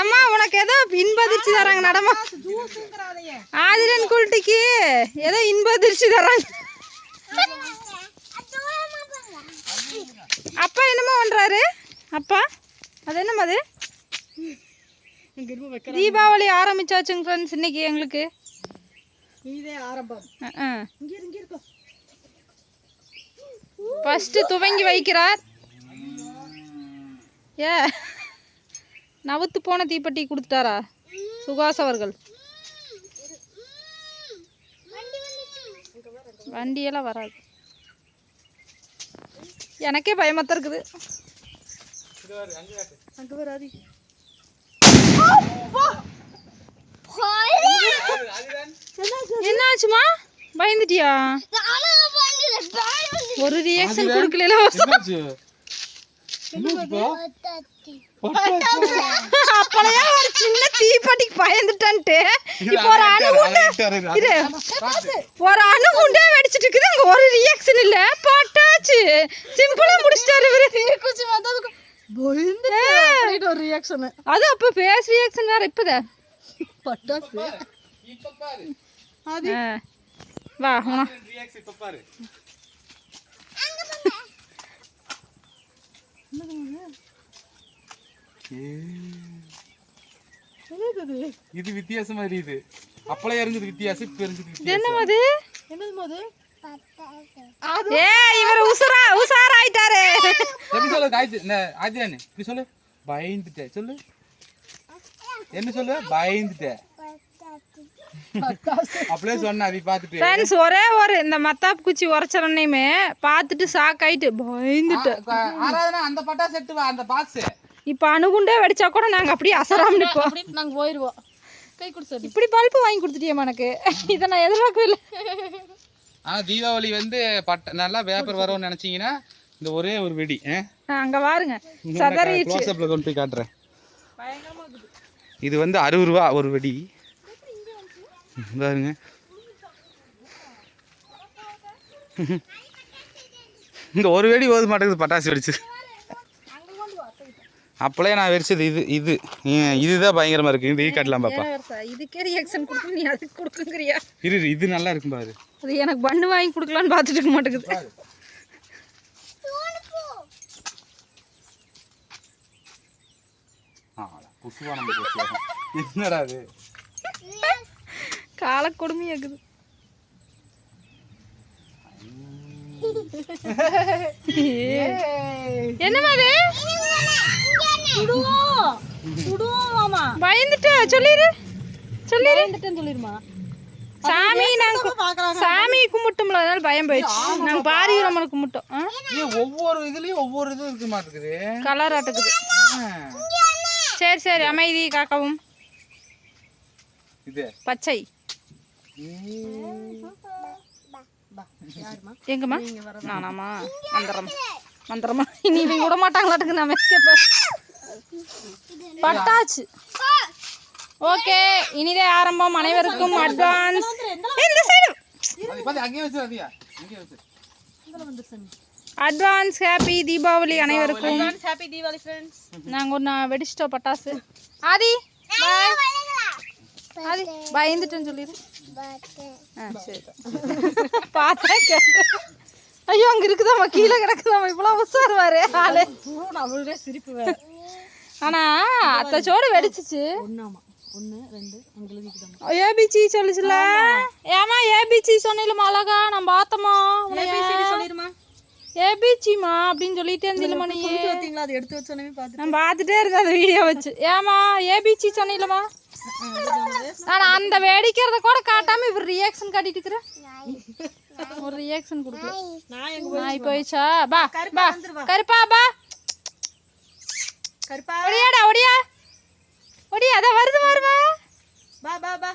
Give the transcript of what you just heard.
அம்மா உனக்கு ஏதோ இன்பதிர்ச்சி தராங்க நடமா? ஜூஸ்ங்கறாதையே ஆதிரன் குல்ட்டிக்கு ஏதோ இன்பதிர்ச்சி தராங்க. அப்பா என்னமோ பண்றாரு? அப்பா அது என்னம்மா அது? தீபாவளி ஆரம்பிச்சாச்சுங்க ஃப்ரெண்ட்ஸ் இன்னைக்கு எங்களுக்கு. இதே ஆரம்பம். ஃபர்ஸ்ட் துவங்கி வைக்கிறார். ஏ நவுத்து போன தீப்பெட்டி கொடுத்துட்டாரா? சுகாஸ் அவர்கள். வண்டியெல்லாம் வராது. எனக்கே பயமாத்தான் இருக்குது. அங்க வராதி என்னாச்சுமா? பயந்துட்டியா? ஒரு ரியாக்ஷன் கொடுக்கல அப்பளையா ஒரு சின்ன தீப்பெட்டிக்கு பயந்துட்டான்ட்டு. இப்போ ஒரு அணு இரு ஒரு அணு குண்டே வெடிச்சிட்டு இருக்குது அங்க ஒரு ரியாக்ஷன் இல்ல. பட்டாச்சு சிம்பிளா முடிச்சிட்டாரு இவரு. தீக்குச்சி வந்ததுக்கு பயந்து அப்படின்ற ஒரு ரியாக்ஷன் அது அப்ப ஃபேஸ் ரியாக்ஷன் வேற இப்பத பட்டாசு. வா உன. ரியாக்ஸ் இப்ப பாரு என்னது இது? இது வித்தியாசமா இருக்குது. அப்பளே எரிஞ்சது வித்தியாசம் இப்ப எரிஞ்சது வித்தியாசம். என்னமா அது என்னது மது? ஏ இவர் உசுரா உசார் ஆயிட்டாரு எப்படி சொல்லு காய்ச்சி ஆதிரன் இப்படி சொல்லு. பயந்துட்டேன் சொல்லு. என்ன சொல்லு? பயந்துட்டேன் அப்படியே சொன்ன அதை பார்த்துட்டு. ஃப்ரெண்ட்ஸ் ஒரே ஒரு இந்த மத்தாப் குச்சி உரைச்சரனையுமே பார்த்துட்டு ஷாக் ஆயிட்டு பயந்துட்டு ஆராதனா அந்த பட்டாசு எடுத்து வா அந்த பாக்ஸ் இப்போ அணுகுண்டே வெடிச்சா கூட நாங்க அப்படியே அசராம நிப்போம். அப்படின்னு நாங்க போயிருவோம். கை கொடுத்து இப்படி பல்பு வாங்கி கொடுத்துட்டியம்மா எனக்கு. இதை நான் எதிர்பார்க்கவே இல்லை. ஆனா தீபாவளி வந்து பட்ட நல்லா பேப்பர் வரும்னு நினைச்சீங்கன்னா இந்த ஒரே ஒரு வெடி அங்க பாருங்க சதறிச்சு க்ளோஸ்அப்ல கொண்டு போய் காட்டுறேன். இது வந்து அறுபது ரூபா ஒரு வெடி. பாருங்க. இந்த ஒரு வெடி போது மாட்டேங்குது பட்டாசு வெடிச்சு. அப்பளே நான் வெடிச்சது இது இது. இதுதான் பயங்கரமா இருக்கு. இது காட்டலாம் பாப்பா. இதுக்கே ரியாக்ஷன் கொடுத்து நீ அதுக்கு கொடுக்குங்கிறியா? இரு இது நல்லா இருக்கும் பாரு. அது எனக்கு பண்ணு வாங்கி கொடுக்கலான்னு பார்த்துட்டு இருக்க மாட்டேங்குது. என்னடா அது கால கொடுமையாக்குது என்னமா அது? சுடுவோம் சுடுவோம் மாமா. பயந்துட்டு சொல்லிரு. சொல்லிரு. வந்துட்டேன்னு சொல்லிருமா. சாமி நாங்க பாக்குறாங்க? சாமி கும்பிட்டோம்ல அதனால பயம் போயிடுச்சு. நாங்க பாரியூரம்மனை கும்பிட்டோம். ஆ? ஏன் ஒவ்வொரு இதுலயும் ஒவ்வொரு இது இருக்க மாட்டேங்குது கலர் ஆட்டுக்குது சரி சரி அமைதி காக்கவும். இது. பச்சை. எங்கம்மா? நானாமா மந்திரம். மந்திரமா? இனி இவங்க விட மாட்டாங்களாட்டுக்கு நான் escape. பட்டாச்சு. ஓகே இனிதே ஆரம்பம் அனைவருக்கும் அட்வான்ஸ் இந்த சைடு அட்வான்ஸ் ஹாப்பி தீபாவளி அனைவருக்கும். ஹாப்பி தீபாவளி ஃப்ரெண்ட்ஸ் நாங்கள் ஒன்று வெடிச்சிட்டோம் பட்டாசு. ஆதி பாய் ஆதி பயந்துட்டேன்னு சொல்லிடு. ஆ சரி. பார்த்தா கேட்டேன். ஐயோ அங்கே இருக்குதாம்மா கீழே கிடக்குதாம்மா இவ்வளோ உசாருவாரு ஆளு. நம்மளுடைய சிரிப்பு வேற. ஆனால் அத்தச்சோடு வெடிச்சிச்சு. ஏபிசி சொல்லுச்சுல? ஏமா ஏபிசி சொன்னிலுமா அழகா? நான் பார்த்தோமா ஏபிசிமா அப்படின்னு சொல்லிட்டே இருந்தில்லமா நீ? பார்த்தீங்களா அது எடுத்து வச்சோன்னே பார்த்து நான் பார்த்துட்டே இருக்கேன் அந்த வீடியோ வச்சு. ஏமா ஏபிசி சொன்னிலமா? நான் அந்த வெடிக்கிறத கூட காட்டாம இவர் ரியாக்ஷன் காட்டிட்டு இருக்கிறேன் ஒரு ரியாக்ஷன் கொடுக்கல. நாய். போயிச்சா பா பா. கருப்பா பா. கருப்பா? ஒடியாடா ஒடியா. ஒடியா அதான் வருது வருவா பா பா பா